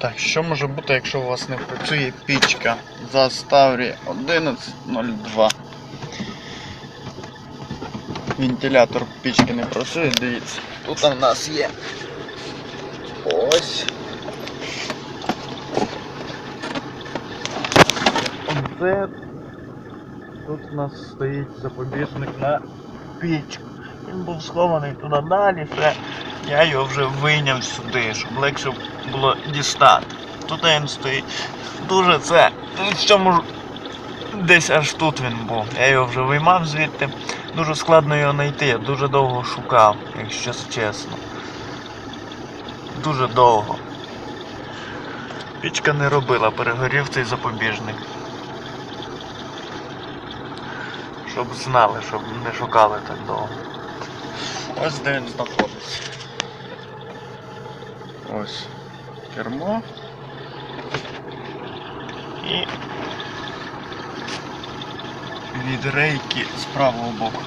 Так, що може бути, якщо у вас не працює пічка за ставрі 1102? Вентилятор пічки не працює, дивіться. Тут у нас є. Ось. Оце. Тут у нас стоїть запобіжник на пічку. Він був схований туди далі, ще я його вже вийняв сюди, щоб легше було дістати. Тут він стоїть. Дуже це. В цьому десь аж тут він був. Я його вже виймав звідти. Дуже складно його знайти, я дуже довго шукав, якщо чесно. Дуже довго. Пічка не робила, перегорів цей запобіжник. Щоб знали, щоб не шукали так довго. Ось де він знаходиться. Ось кермо. І від рейки з правого боку.